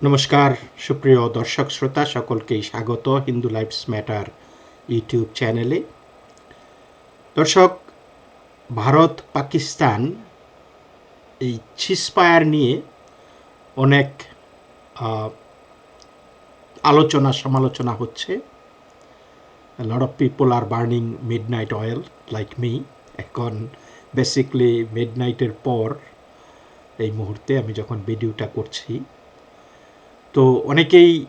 নমস্কার, সুপ্রিয় দর্শক শ্রোতা, সকলকেই স্বাগত হিন্দু লাইফস ম্যাটার ইউটিউব চ্যানেলে। দর্শক, ভারত, পাকিস্তান এই ছিসপায়ার নিয়ে অনেক আলোচনা সমালোচনা হচ্ছে। Lot of people are burning midnight oil like me এখন বেসিকলি মিড নাইটের পর এই মুহূর্তে আমি যখন ভিডিওটা করছি তো অনেকেই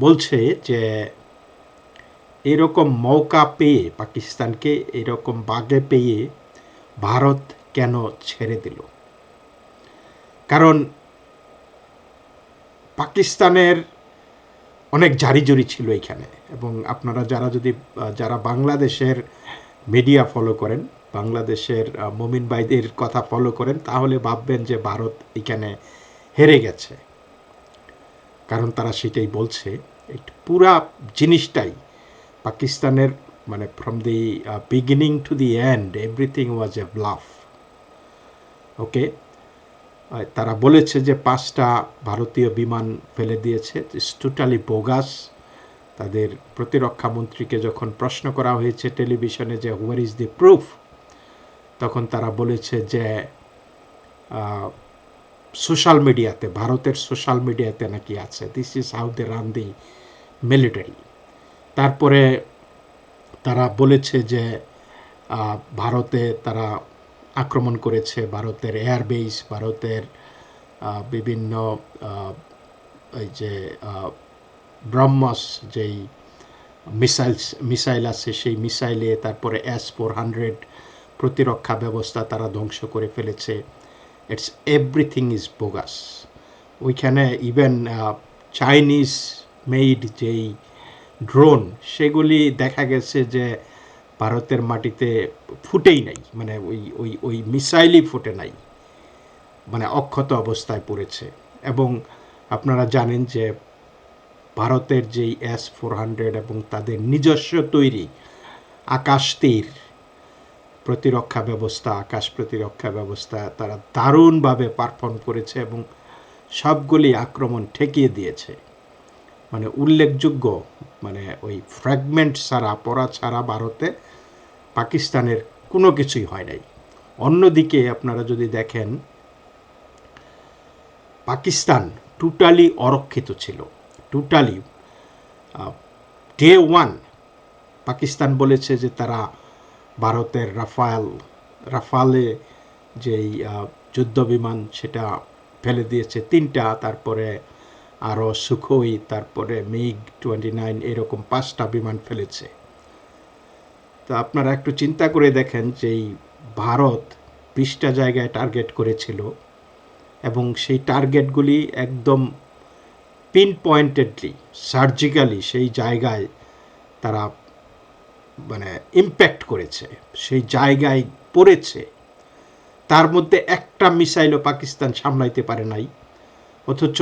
বলছে যে এরকম মৌকা পেয়ে, পাকিস্তানকে এরকম বাগে পেয়ে ভারত কেন ছেড়ে দিল? কারণ পাকিস্তানের অনেক জারি জারিজুরি ছিল এখানে এবং আপনারা যারা যদি, যারা বাংলাদেশের মিডিয়া ফলো করেন, বাংলাদেশের মমিন ভাইদের কথা ফলো করেন, তাহলে ভাববেন যে ভারত এখানে হেরে গেছে। কারণ তারা সেটাই বলছে পুরা জিনিসটাই পাকিস্তানের মানে from the beginning to the end everything was a bluff okay তারা বলেছে যে পাঁচটা ভারতীয় বিমান ফেলে দিয়েছে টোটালি বোগাস তাদের প্রতিরক্ষা মন্ত্রীকে যখন প্রশ্ন করা হয়েছে টেলিভিশনে যে হোয়ার ইজ দি প্রুফ তখন তারা বলেছে যে সোশ্যাল মিডিয়াতে, ভারতের সোশ্যাল মিডিয়াতে নাকি আছে। This is how they run the military তারপরে তারা বলেছে যে ভারতে তারা আক্রমণ করেছে, ভারতের এয়ারবেস ভারতের বিভিন্ন এই যে ব্রহ্মস যেই মিসাইলস মিসাইল আছে, সেই মিসাইলে তারপরে এস ফোর হান্ড্রেড প্রতিরক্ষা ব্যবস্থা তারা ধ্বংস করে ফেলেছে। ইটস এভরিথিং ইজ বোগাস ওইখানে ইভেন চাইনিজ মেড যেই ড্রোন সেগুলি দেখা গেছে যে ভারতের মাটিতে ফুটেই নাই। মানে ওই ওই ওই মিসাইলই ফুটে নাই। মানে অক্ষত অবস্থায় পড়েছে। এবং আপনারা জানেন যে ভারতের যেই এস ফোর হান্ড্রেড এবং তাদের নিজস্ব তৈরি আকাশ তীর প্রতিরক্ষা ব্যবস্থা, আকাশ প্রতিরক্ষা ব্যবস্থা তারা দারুণভাবে পারফর্ম করেছে এবং সবগুলি আক্রমণ ঠেকিয়ে দিয়েছে। মানে উল্লেখযোগ্য মানে ওই ফ্র্যাগমেন্ট ছাড়া, পড়া ছাড়া ভারতে পাকিস্তানের কোনো কিছুই হয় নাই। অন্যদিকে আপনারা যদি দেখেন, পাকিস্তান টোটালি অরক্ষিত ছিল। টোটালি ডে ওয়ান পাকিস্তান বলেছে যে তারা ভারতের রাফাল, রাফালে যেই যুদ্ধ বিমান সেটা ফেলে দিয়েছে তিনটা, তারপরে আরও সুখোই, তারপরে মিগ টোয়েন্টি নাইন এরকম পাঁচটা বিমান ফেলেছে। তো আপনারা একটু চিন্তা করে দেখেন যে এই ভারত বিশটা জায়গায় টার্গেট করেছিল এবং সেই টার্গেটগুলি একদম পিন পয়েন্টেডলি সার্জিক্যালি সেই জায়গায় তারা মানে ইম্প্যাক্ট করেছে, সেই জায়গায় পড়েছে, তার মধ্যে একটা মিসাইলও পাকিস্তান সামলাইতে পারে নাই। অথচ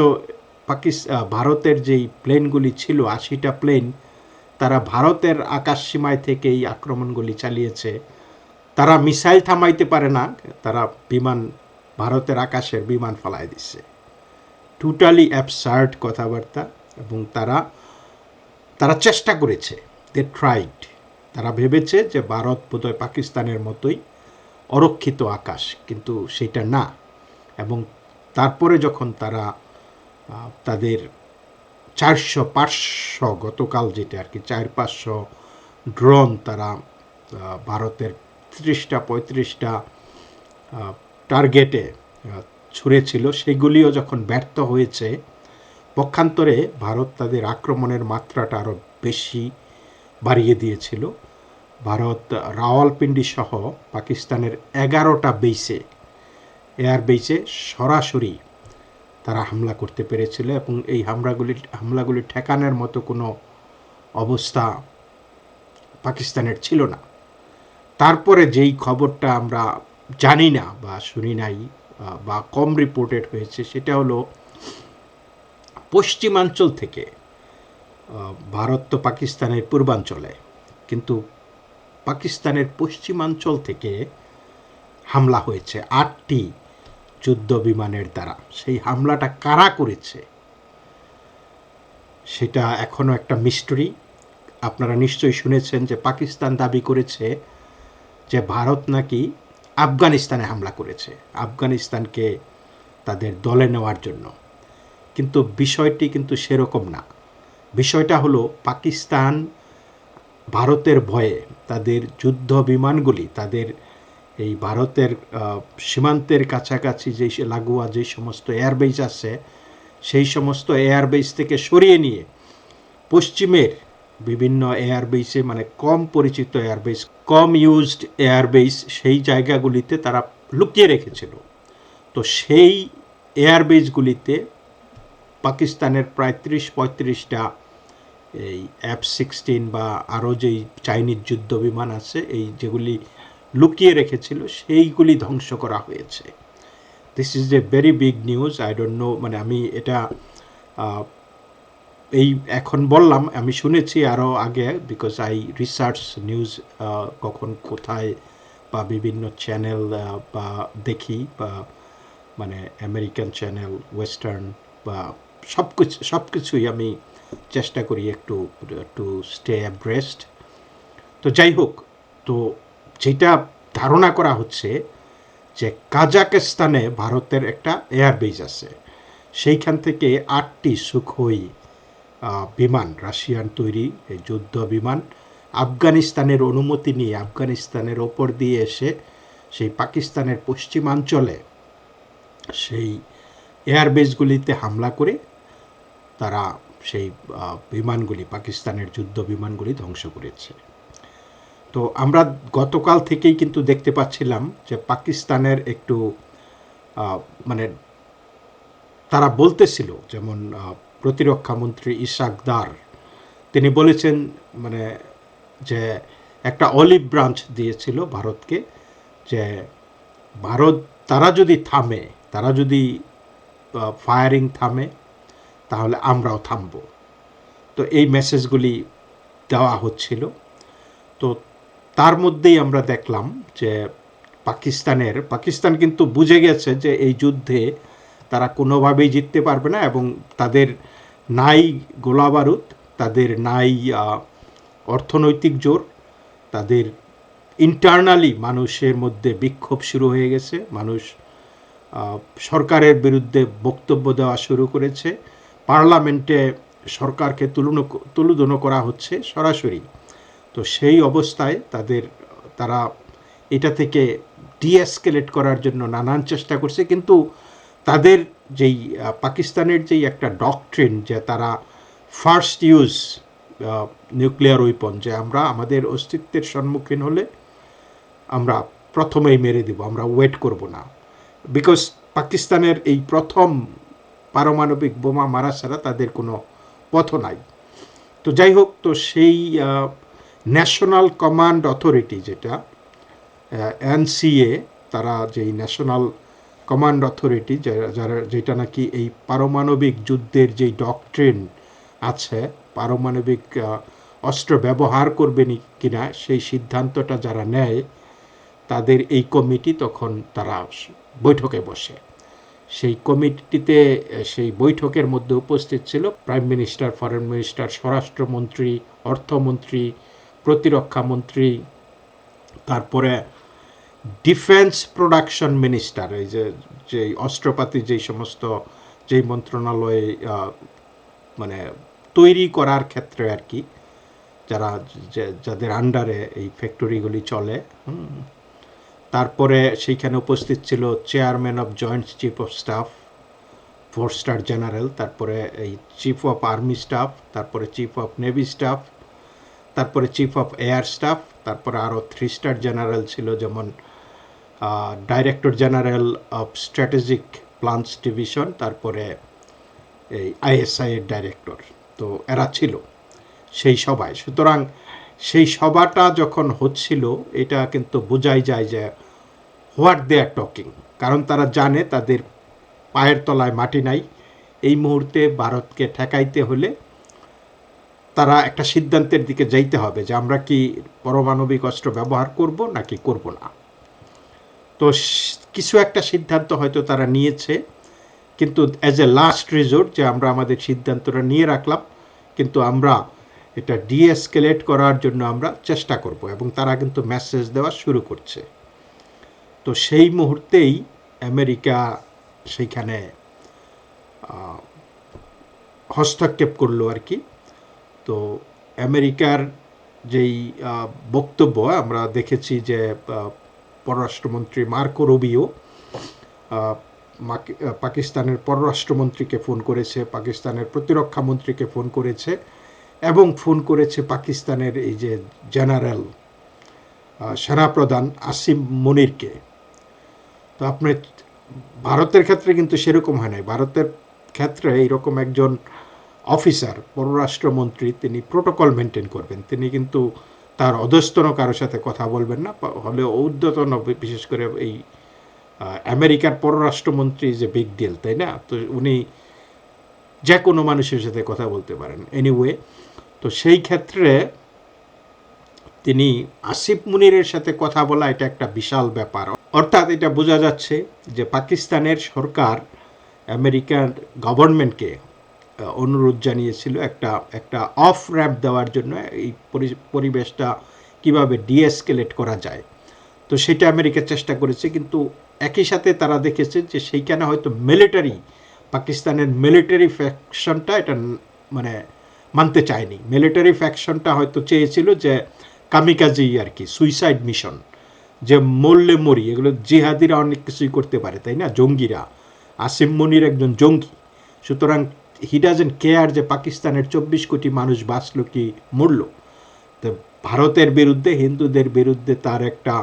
পাকিস ভারতের যেই প্লেনগুলি ছিল, আশিটা প্লেন, তারা ভারতের আকাশ সীমায় থেকে এই আক্রমণগুলি চালিয়েছে। তারা মিসাইল থামাইতে পারে না, তারা বিমান, ভারতের আকাশের বিমান ফলায় দিচ্ছে টোটালি অ্যাবসার্ড কথাবার্তা, এবং তারা তারা চেষ্টা করেছে দে ট্রাইড তারা ভেবেছে যে ভারত বোধহয় পাকিস্তানের মতোই অরক্ষিত আকাশ, কিন্তু সেটা না। এবং তারপরে যখন তারা তাদের চারশো পাঁচশো গতকাল যেটা আর কি, চার পাঁচশো ড্রোন তারা ভারতের ত্রিশটা পঁয়ত্রিশটা টার্গেটে ছুঁড়েছিল, সেগুলিও যখন ব্যর্থ হয়েছে, পক্ষান্তরে ভারত তাদের আক্রমণের মাত্রাটা আরও বেশি বাড়িয়ে দিয়েছিল। ভারত রাওয়ালপিন্ডি সহ পাকিস্তানের এগারোটা বেসে এয়ার বেসে সরাসরি তারা হামলা করতে পেরেছিল এবং এই হামলাগুলি হামলাগুলি ঠেকানোর মতো কোনো অবস্থা পাকিস্তানের ছিল না। তারপরে যেই খবরটা আমরা জানি না বা শুনি নাই বা কম রিপোর্টেড হয়েছে, সেটা হলো পশ্চিমাঞ্চল থেকে ভারত তো পাকিস্তানের পূর্বাঞ্চলে, কিন্তু পাকিস্তানের পশ্চিমাঞ্চল থেকে হামলা হয়েছে আটটি যুদ্ধ বিমানের দ্বারা। সেই হামলাটা কারা করেছে সেটা এখনও একটা মিস্ট্রি আপনারা নিশ্চয়ই শুনেছেন যে পাকিস্তান দাবি করেছে যে ভারত নাকি আফগানিস্তানে হামলা করেছে, আফগানিস্তানকে তাদের দলে নেওয়ার জন্য। কিন্তু বিষয়টি কিন্তু সেরকম না। বিষয়টা হলো পাকিস্তান ভারতের ভয়ে তাদের যুদ্ধ বিমানগুলি, তাদের এই ভারতের সীমান্তের কাছাকাছি যে লাগোয়া যে সমস্ত এয়ারবেস আছে, সেই সমস্ত এয়ারবেস থেকে সরিয়ে নিয়ে পশ্চিমের বিভিন্ন এয়ারবেসে মানে কম পরিচিত এয়ারবেস কম ইউজড এয়ারবেস সেই জায়গাগুলিতে তারা লুকিয়ে রেখেছিল। তো সেই এয়ারবেসগুলিতে পাকিস্তানের প্রায় ত্রিশ পঁয়ত্রিশটা এই এফ সিক্সটিন বা আরও যেই চাইনিজ যুদ্ধ বিমান আছে, এই যেগুলি লুকিয়ে রেখেছিল, সেইগুলি ধ্বংস করা হয়েছে। This is a very big news I don't know মানে আমি এটা এই এখন বললাম, আমি শুনেছি আরও আগে বিকজ আই রিসার্চ নিউজ কখন কোথায় বা বিভিন্ন চ্যানেল বা দেখি, বা মানে আমেরিকান চ্যানেল ওয়েস্টার্ন বা সব কিছু, সব কিছুই আমি চেষ্টা করি একটু টু স্টে অ্যাব্রেস্ট তো যাই হোক, তো যেটা ধারণা করা হচ্ছে যে কাজাকিস্তানে ভারতের একটা এয়ারবেস আছে। সেইখান থেকে আটটি সুখই বিমান, রাশিয়ান তৈরি যুদ্ধ বিমান আফগানিস্তানের অনুমতি নিয়ে, আফগানিস্তানের ওপর দিয়ে এসে সেই পাকিস্তানের পশ্চিমাঞ্চলে সেই এয়ারবেসগুলিতে হামলা করে তারা সেই বিমানগুলি পাকিস্তানের যুদ্ধ বিমানগুলি ধ্বংস করেছে। তো আমরা গতকাল থেকেই কিন্তু দেখতে পাচ্ছিলাম যে পাকিস্তানের একটু মানে তারা বলতেছিল যেমন আহ, প্রতিরক্ষা মন্ত্রী ইশাকদার তিনি বলেছেন মানে যে একটা অলিভ ব্রাঞ্চ দিয়েছিল ভারতকে যে ভারত তারা যদি থামে তারা যদি ফায়ারিং থামে, তাহলে আমরাও থামব। তো এই মেসেজগুলি দেওয়া হচ্ছিল। তো তার মধ্যেই আমরা দেখলাম যে পাকিস্তানের, পাকিস্তান কিন্তু বুঝে গেছে যে এই যুদ্ধে তারা কোনোভাবেই জিততে পারবে না এবং তাদের নাই গোলাবারুদ, তাদের নাই অর্থনৈতিক জোর, তাদের ইন্টারনালি মানুষের মধ্যে বিক্ষোভ শুরু হয়ে গেছে। মানুষ সরকারের বিরুদ্ধে বক্তব্য দেওয়া শুরু করেছে। পার্লামেন্টে সরকারকে তুলনো তুলুদনো করা হচ্ছে সরাসরি। তো সেই অবস্থায় তাদের, তারা এটা থেকে ডিএসকেলেট করার জন্য নানান চেষ্টা করছে। কিন্তু তাদের যেই পাকিস্তানের যেই একটা ডকট্রিন যে তারা ফার্স্ট ইউজ নিউক্লিয়ার ওয়েপন, যে আমরা, আমাদের অস্তিত্বের সম্মুখীন হলে আমরা প্রথমেই মেরে দেব, আমরা ওয়েট করব না। বিকজ পাকিস্তানের এই প্রথম পারমাণবিক বোমা মারা ছাড়া তাদের কোনো পথ নাই। তো যাই হোক, তো সেই ন্যাশনাল কমান্ড অথরিটি যেটা এনসিএ, তারা যেই ন্যাশনাল কমান্ড অথরিটি যারা যেটা নাকি এই পারমাণবিক যুদ্ধের যেই ডকট্রিন আছে, পারমাণবিক অস্ত্র ব্যবহার করবে কিনা, সেই সিদ্ধান্তটা যারা নেয়, তাদের এই কমিটি তখন তারা বৈঠকে বসে সেই কমিটিতে সেই বৈঠকের মধ্যে উপস্থিত ছিল প্রাইম মিনিস্টার, ফরেন মিনিস্টার, স্বরাষ্ট্রমন্ত্রী, অর্থমন্ত্রী, প্রতিরক্ষা মন্ত্রী, তারপরে ডিফেন্স প্রোডাকশন মিনিস্টার, এই যে যে অস্ত্রপাতি, যেই সমস্ত, যেই মন্ত্রণালয়ে মানে তৈরি করার ক্ষেত্রে আর কি, যারা যাদের আন্ডারে এই ফ্যাক্টরিগুলি চলে। তারপরে সেইখানে উপস্থিত ছিল chairman of joint chief of staff, four star general, তারপরে এই চিফ অফ আর্মি স্টাফ, তারপরে চিফ অফ নেভি স্টাফ, তারপরে চিফ অফ এয়ার স্টাফ, তারপরে আরও থ্রি স্টার জেনারেল ছিল যেমন director general of strategic plans division, তারপরে এই আইএসআই এর ডাইরেক্টর। তো এরা ছিল সেই সবাই। সুতরাং সেই সভাটা যখন হচ্ছিল, এটা কিন্তু বোঝাই যায় যে হোয়াট দে আর টকিং। কারণ তারা জানে তাদের পায়ের তলায় মাটি নাই। এই মুহূর্তে ভারতকে ঠেকাইতে হলে তারা একটা সিদ্ধান্তের দিকে যাইতে হবে যে আমরা কি পারমাণবিক অস্ত্র ব্যবহার করব নাকি করব না। তো কিছু একটা সিদ্ধান্ত হয়তো তারা নিয়েছে, কিন্তু অ্যাজ এ লাস্ট রিজোর্ট যে আমরা আমাদের সিদ্ধান্তটা নিয়ে রাখলাম, কিন্তু আমরা এটা ডিএসকেলেট করার জন্য আমরা চেষ্টা করব এবং তারা কিন্তু মেসেজ দেওয়া শুরু করছে। তো সেই মুহূর্তেই আমেরিকা সেইখানে হস্তক্ষেপ করল আর কি। তো আমেরিকার যেই বক্তব্য, আমরা দেখেছি যে পররাষ্ট্রমন্ত্রী মার্কো রুবিও পাকিস্তানের পররাষ্ট্রমন্ত্রীকে ফোন করেছে, পাকিস্তানের প্রতিরক্ষা মন্ত্রীকে ফোন করেছে। এবং ফোন করেছে পাকিস্তানের এই যে জেনারেল সেনাপ্রধান আসিম মনিরকে। তো আপনি ভারতের ক্ষেত্রে কিন্তু সেরকম হয় নাই। ভারতের ক্ষেত্রে এইরকম একজন অফিসার, পররাষ্ট্রমন্ত্রী, তিনি প্রোটোকল মেনটেন করবেন। তিনি কিন্তু তার অধস্তন কারোর সাথে কথা বলবেন না হলে ঔদ্যতন বিশেষ করে এই আমেরিকার পররাষ্ট্রমন্ত্রী যে বিগ ডিল, তাই না? তো উনি যে কোনো মানুষের সাথে কথা বলতে পারেন। এনিওয়ে তো সেই ক্ষেত্রে তিনি আসিফ মুনিরের সাথে কথা বলা এটা একটা বিশাল ব্যাপার। অর্থাৎ এটা বোঝা যাচ্ছে যে পাকিস্তানের সরকার আমেরিকার গভর্নমেন্টকে অনুরোধ জানিয়েছিল একটা একটা অফ র্যাপ দেওয়ার জন্য এই পরি- পরিবেশটা কীভাবে ডিএসকেলেট করা যায়। তো সেটা আমেরিকা চেষ্টা করেছে, কিন্তু একই সাথে তারা দেখেছে যে সেইখানে হয়তো মিলিটারি, পাকিস্তানের মিলিটারি ফ্যাকশনটা এটা মানে মানতে চায়নি। মিলিটারি ফ্যাকশনটা হয়তো চেয়েছিল যে কামিকাজি আর কি সুইসাইড মিশন যে মরলে মরি, এগুলো জিহাদিরা অনেক কিছুই করতে পারে, তাই না? জঙ্গিরা। আসিম মনির একজন জঙ্গি। সুতরাং হি ডাজেন্ট কেয়ার যে পাকিস্তানের চব্বিশ কোটি মানুষ বাঁচলো কি মরল। তো ভারতের বিরুদ্ধে, হিন্দুদের বিরুদ্ধে তার একটা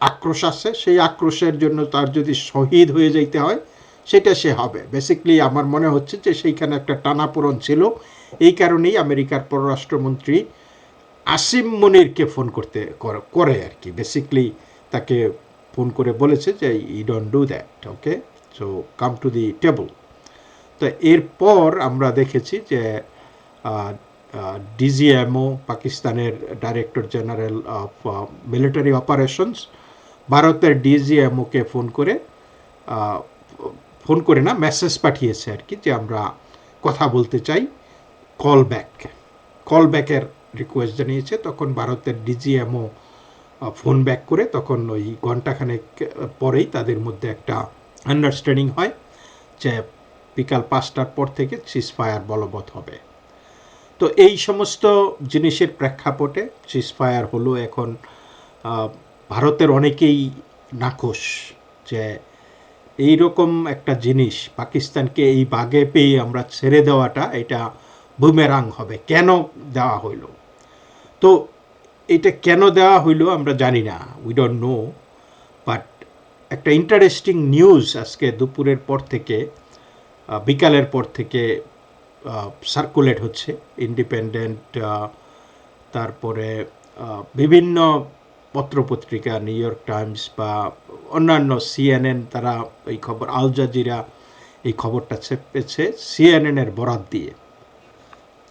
আক্রোশ আছে। সেই আক্রোশের জন্য তার যদি শহীদ হয়ে যাইতে হয় সেটা সে হবে। বেসিকলি আমার মনে হচ্ছে যে সেইখানে একটা টানাপোড়ন ছিল। এই কারণেই আমেরিকার পররাষ্ট্রমন্ত্রী আসিম মনিরকে ফোন করতে করে আর কি। বেসিকলি তাকে ফোন করে বলেছে যে ই don't do that okay so come to the table তো এরপর আমরা দেখেছি যে ডিজিএমও পাকিস্তানের director general of military operations ভারতের ডিজিএমওকে ফোন করে ফোন করে না মেসেজ পাঠিয়েছে আর কি যে আমরা কথা বলতে চাই কল ব্যাক কল ব্যাকের রিকোয়েস্ট জানিয়েছে, তখন ভারতের ডিজিএমও ফোন ব্যাক করে তখন ওই ঘন্টাখানেক পরেই তাদের মধ্যে একটা আন্ডারস্ট্যান্ডিং হয় যে বিকাল পাঁচটার পর থেকে সিজ ফায়ার বলবৎ হবে। তো এই সমস্ত জিনিসের প্রেক্ষাপটে সিজ ফায়ার হলো এখন ভারতের অনেকেই নাখোশ যে এই রকম একটা জিনিস পাকিস্তানকে এই বাগে পেয়ে আমরা ছেড়ে দেওয়াটা এটা বুমেরাং হবে। কেন দেওয়া হইল? তো এটা কেন দেওয়া হইল আমরা জানি না উই ডোন্ট নো বাট একটা ইন্টারেস্টিং নিউজ আজকে দুপুরের পর থেকে বিকালের পর থেকে সার্কুলেট হচ্ছে ইন্ডিপেন্ডেন্ট তারপরে বিভিন্ন পত্রপত্রিকা নিউ ইয়র্ক টাইমস বা অন্যান্য সিএনএন তারা এই খবর আল জাজিরা এই খবরটা চেপেছে সিএনএনের বরাত দিয়ে।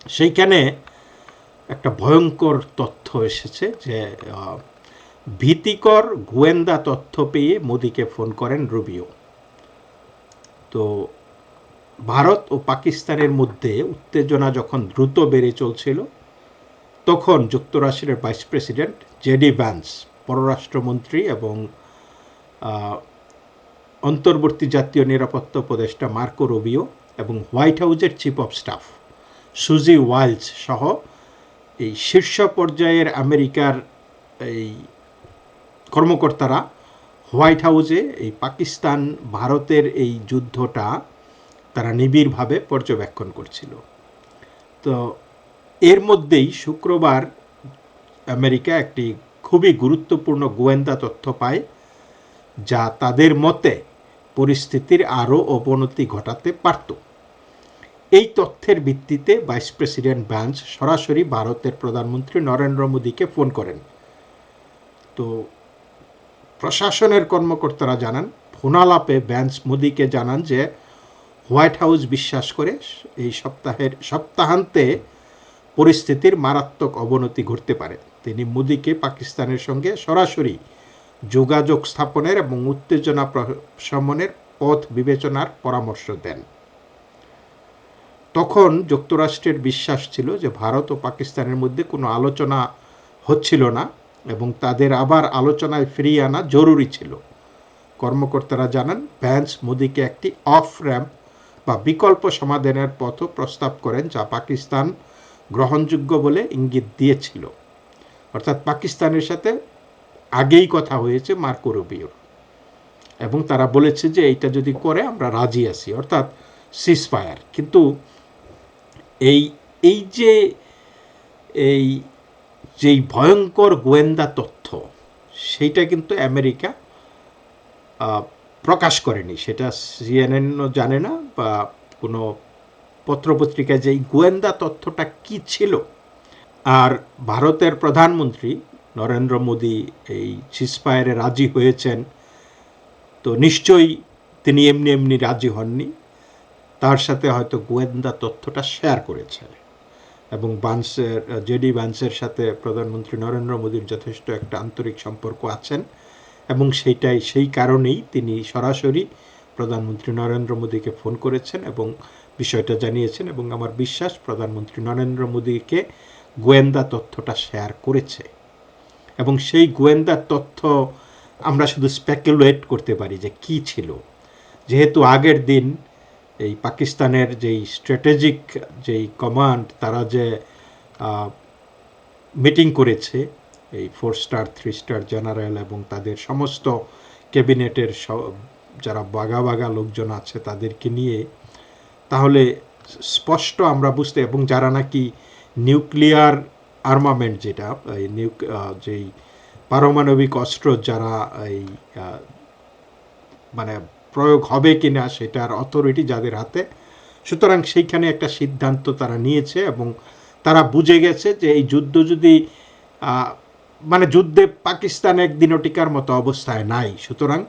সেইখানে একটা ভয়ঙ্কর তথ্য এসেছে যে ভীতিকর গোয়েন্দা তথ্য পেয়ে মোদিকে ফোন করেন রুবিও। তো ভারত ও পাকিস্তানের মধ্যে উত্তেজনা যখন দ্রুত বেড়ে চলছিল তখন যুক্তরাষ্ট্রের ভাইস প্রেসিডেন্ট জেডি ভ্যান্স, পররাষ্ট্রমন্ত্রী এবং অন্তর্বর্তী জাতীয় নিরাপত্তা উপদেষ্টা মার্কো রুবিও এবং হোয়াইট হাউজের chief of staff Susie Wiles সহ এই শীর্ষ পর্যায়ের আমেরিকার এই কর্মকর্তারা হোয়াইট হাউসে এই পাকিস্তান, ভারতের এই যুদ্ধটা তারা নিবিড়ভাবে পর্যবেক্ষণ করছিল। তো এর মধ্যেই শুক্রবার আমেরিকা একটি খুবই গুরুত্বপূর্ণ গোয়েন্দা তথ্য পায়, যা তাদের মতে পরিস্থিতির আরও অবনতি ঘটাতে পারত। এই তথ্যের ভিত্তিতে ভাইস প্রেসিডেন্ট ব্যান্স সরাসরি ভারতের প্রধানমন্ত্রী নরেন্দ্র মোদীকে ফোন করেন। তো প্রশাসনের কর্মকর্তারা জানান ফোনালাপে ব্যান্স মোদীকে জানান যে হোয়াইট হাউস বিশ্বাস করে এই সপ্তাহের সপ্তাহান্তে পরিস্থিতির মারাত্মক অবনতি ঘটতে পারে। তিনি মোদীকে পাকিস্তানের সঙ্গে সরাসরি যোগাযোগ স্থাপনের এবং উত্তেজনা প্রশমনের পথ বিবেচনার পরামর্শ দেন। তখন যুক্তরাষ্ট্রের বিশ্বাস ছিল যে ভারত ও পাকিস্তানের মধ্যে কোনো আলোচনা হচ্ছিল না এবং তাদের আবার আলোচনায় ফিরিয়ে আনা জরুরি ছিল। কর্মকর্তারা জানান, ভ্যান্স মোদিকে একটি অফ র্যাম্প বা বিকল্প সমাধানের পথও প্রস্তাব করেন যা পাকিস্তান গ্রহণযোগ্য বলে ইঙ্গিত দিয়েছিল। অর্থাৎ পাকিস্তানের সাথে আগেই কথা হয়েছে মার্কো রুবিওর এবং তারা বলেছে যে এইটা যদি করে আমরা রাজি আছি, অর্থাৎ সিসফায়ার কিন্তু এই এই যে, এই যেই ভয়ঙ্কর গোয়েন্দা তথ্য, সেইটা কিন্তু আমেরিকা প্রকাশ করেনি। সেটা সিএনএনও জানে না বা কোনো পত্রপত্রিকায় যে গোয়েন্দা তথ্যটা কি ছিল, আর ভারতের প্রধানমন্ত্রী নরেন্দ্র মোদী এই সিসফায়ারে রাজি হয়েছেন, তো নিশ্চয়ই তিনি এমনি এমনি রাজি হননি। তার সাথে হয়তো গোয়েন্দা তথ্যটা শেয়ার করেছে এবং বান্সের জেডি বান্সের সাথে প্রধানমন্ত্রী নরেন্দ্র মোদীর যথেষ্ট একটা আন্তরিক সম্পর্ক আছেন। এবং সেইটাই, সেই কারণেই তিনি সরাসরি প্রধানমন্ত্রী নরেন্দ্র মোদীকে ফোন করেছেন এবং বিষয়টা জানিয়েছেন এবং আমার বিশ্বাস প্রধানমন্ত্রী নরেন্দ্র মোদীকে গোয়েন্দা তথ্যটা শেয়ার করেছে। এবং সেই গোয়েন্দা তথ্য আমরা শুধু স্পেকুলেট করতে পারি যে কি ছিল। যেহেতু আগের দিন এই পাকিস্তানের যেই স্ট্র্যাটেজিক যেই কমান্ড তারা যে মিটিং করেছে, এই four star three star general এবং তাদের সমস্ত ক্যাবিনেটের স- যারা বাগা বাগা লোকজন আছে তাদেরকে নিয়ে তাহলে স্পষ্ট আমরা বুঝতে এবং যারা নাকি নিউক্লিয়ার আর্মামেন্ট যেটা, এই নিউ যেই পারমাণবিক অস্ত্র যারা এই মানে প্রয়োগ হবে কি কিনা সেটার অথরিটি যাদের হাতে, সুতরাং সেইখানে একটা সিদ্ধান্ত তারা নিয়েছে এবং তারা বুঝে গেছে যে এই যুদ্ধ যদি মানে যুদ্ধে পাকিস্তান একদিনও টিকার মতো অবস্থায় নাই, সুতরাং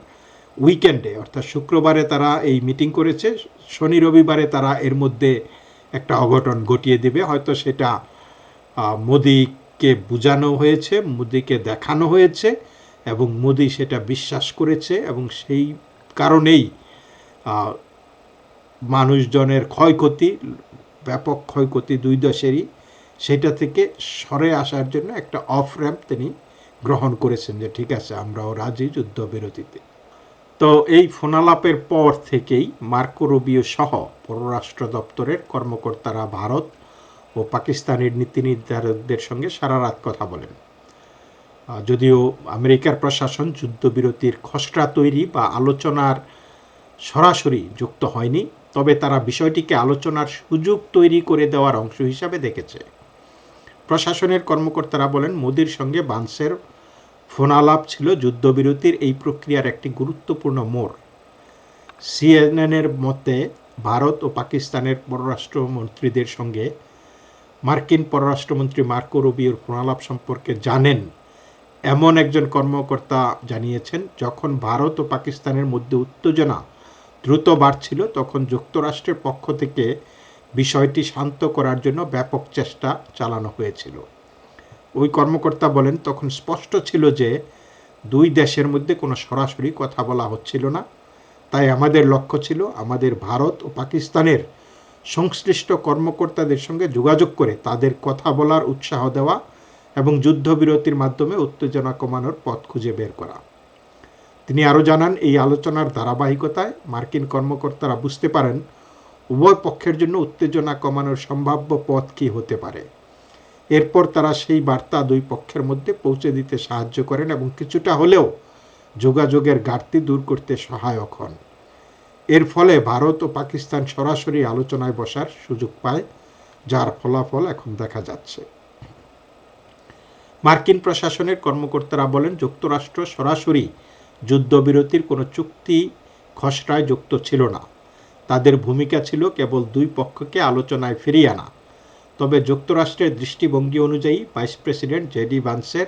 উইকেন্ডে, অর্থাৎ শুক্রবারে তারা এই মিটিং করেছে, শনি রবিবারে তারা এর মধ্যে একটা অঘটন ঘটিয়ে দেবে। হয়তো সেটা মোদিকে বোঝানো হয়েছে, মোদিকে দেখানো হয়েছে এবং মোদি সেটা বিশ্বাস করেছে এবং সেই কারণেই মানুষজনের ক্ষয়ক্ষতি, ব্যাপক ক্ষয়ক্ষতি দুই দশেরই সেটা থেকে সরে আসার জন্য একটা অফ র্যাম্প তিনি গ্রহণ করেছেন যে, ঠিক আছে, আমরাও রাজি যুদ্ধবিরতিতে। তো এই ফোনালাপের পর থেকেই মার্কো রুবিও সহ পররাষ্ট্র দপ্তরের কর্মকর্তারা ভারত ও পাকিস্তানের নীতি নির্ধারকদের সঙ্গে সারা রাত কথা বলেন। যদিও আমেরিকার প্রশাসন যুদ্ধবিরতির খসড়া তৈরি বা আলোচনার সরাসরি যুক্ত হয়নি, তবে তারা বিষয়টিকে আলোচনার সুযোগ তৈরি করে দেওয়ার অংশ হিসাবে দেখেছে। প্রশাসনের কর্মকর্তারা বলেন, মোদির সঙ্গে বান্সের ফোনালাপ ছিল যুদ্ধবিরতির এই প্রক্রিয়ার একটি গুরুত্বপূর্ণ মোড়। সিএনএনের মতে, ভারত ও পাকিস্তানের পররাষ্ট্রমন্ত্রীদের সঙ্গে মার্কিন পররাষ্ট্রমন্ত্রী মার্কো রুবিওর ফোনালাপ সম্পর্কে জানেন, এমন একজন কর্মকর্তা জানিয়েছেন, যখন ভারত ও পাকিস্তানের মধ্যে উত্তেজনা দ্রুত বাড়ছিল, তখন যুক্তরাষ্ট্রের পক্ষ থেকে বিষয়টি শান্ত করার জন্য ব্যাপক চেষ্টা চালানো হয়েছিল। ওই কর্মকর্তা বলেন, তখন স্পষ্ট ছিল যে দুই দেশের মধ্যে কোনো সরাসরি কথা বলা হচ্ছিল না। তাই আমাদের লক্ষ্য ছিল আমাদের ভারত ও পাকিস্তানের সংশ্লিষ্ট কর্মকর্তাদের সঙ্গে যোগাযোগ করে তাদের কথা বলার উৎসাহ দেওয়া এবং যুদ্ধবিরতির মাধ্যমে উত্তেজনা কমানোর পথ খুঁজে বের করা। তিনি আরও জানান, এই আলোচনার ধারাবাহিকতায় মার্কিন কর্মকর্তারা বুঝতে পারেন, উভয় পক্ষের জন্য উত্তেজনা কমানোর সম্ভাব্য পথ কী হতে পারে। এরপর তারা সেই বার্তা দুই পক্ষের মধ্যে পৌঁছে দিতে সাহায্য করেন এবং কিছুটা হলেও যোগাযোগের ঘাটতি দূর করতে সহায়ক হন। এর ফলে ভারত ও পাকিস্তান সরাসরি আলোচনায় বসার সুযোগ পায়, যার ফলাফল এখন দেখা যাচ্ছে। মার্কিন প্রশাসনের কর্মকর্তারা বলেন, যুক্তরাষ্ট্র সরাসরি যুদ্ধবিরতির কোনো চুক্তি খসড়ায় যুক্ত ছিল না। তাদের ভূমিকা ছিল কেবল দুই পক্ষকে আলোচনায় ফিরিয়ে আনা। তবে যুক্তরাষ্ট্রের দৃষ্টিভঙ্গি অনুযায়ী ভাইস প্রেসিডেন্ট জেডি বান্সের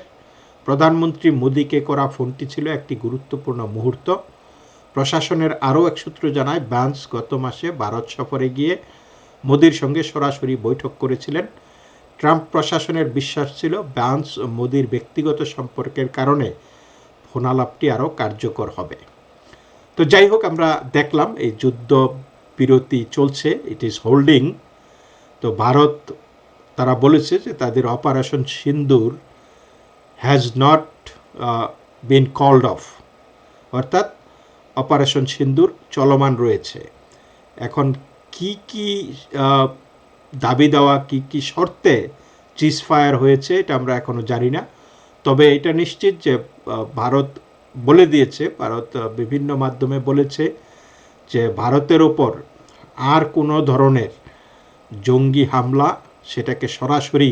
প্রধানমন্ত্রী মোদীকে করা ফোনটি ছিল একটি গুরুত্বপূর্ণ মুহূর্ত। প্রশাসনের আরও এক সূত্র জানায় বান্স গত মাসে ভারত সফরে গিয়ে মোদির সঙ্গে সরাসরি বৈঠক করেছিলেন। ট্রাম্প প্রশাসনের বিশ্বাস ছিল বান্স ও মোদির ব্যক্তিগত সম্পর্কের কারণে ফোনালাপটি আরও কার্যকর হবে। তো যাই হোক, আমরা দেখলাম এই যুদ্ধ বিরতি চলছে ইট ইজ হোল্ডিং তো ভারত তারা বলেছে যে তাদের operation Sindoor has not been called off অর্থাৎ অপারেশন সিন্দুর চলমান রয়েছে। এখন কি কি দাবি দেওয়া, কি কি শর্তে চিজ ফায়ার হয়েছে এটা আমরা এখনও জানি না। তবে এটা নিশ্চিত যে ভারত বলে দিয়েছে, ভারত বিভিন্ন মাধ্যমে বলেছে যে ভারতের ওপর আর কোনো ধরনের জঙ্গি হামলা সেটাকে সরাসরি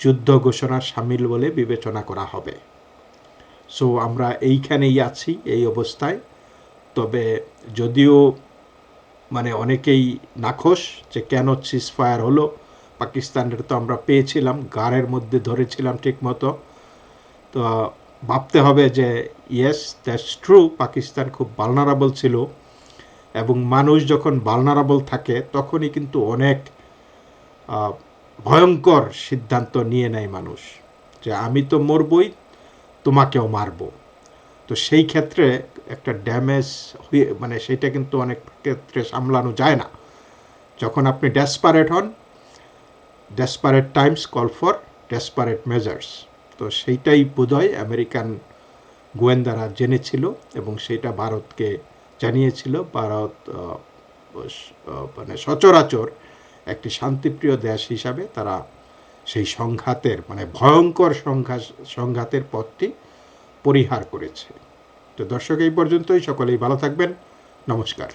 যুদ্ধ ঘোষণার সামিল বলে বিবেচনা করা হবে। সো আমরা এইখানেই আছি, এই অবস্থায়। তবে যদিও মানে অনেকেই নাখোশ যে কেন চিজ ফায়ার হলো, পাকিস্তানের তো আমরা পেয়েছিলাম গাড়ের মধ্যে ধরেছিলাম ঠিক মতো তো ভাবতে হবে যে ইয়েস দ্যাটস ট্রু পাকিস্তান খুব বালনারাবল ছিল। এবং মানুষ যখন বালনারাবল থাকে, তখনই কিন্তু অনেক ভয়ঙ্কর সিদ্ধান্ত নিয়ে নেয় মানুষ যে আমি তো মরবই, তোমাকেও মারবো। তো সেই ক্ষেত্রে একটা ড্যামেজ হয়ে মানে সেটা কিন্তু অনেক ক্ষেত্রে সামলানো যায় না। যখন আপনি ডেসপারেট হন desperate times call for desperate measures তো সেইটাই বোধহয় আমেরিকান গোয়েন্দারা জেনেছিল এবং সেটা ভারতকে জানিয়েছিল। ভারত মানে সচরাচর একটি শান্তিপ্রিয় দেশ হিসাবে তারা সেই সংঘাতের মানে ভয়ঙ্কর সংঘাত সংঘাতের পথটি পরিহার করেছে। তো দর্শক, এই পর্যন্তই। সকলেই ভালো থাকবেন। নমস্কার।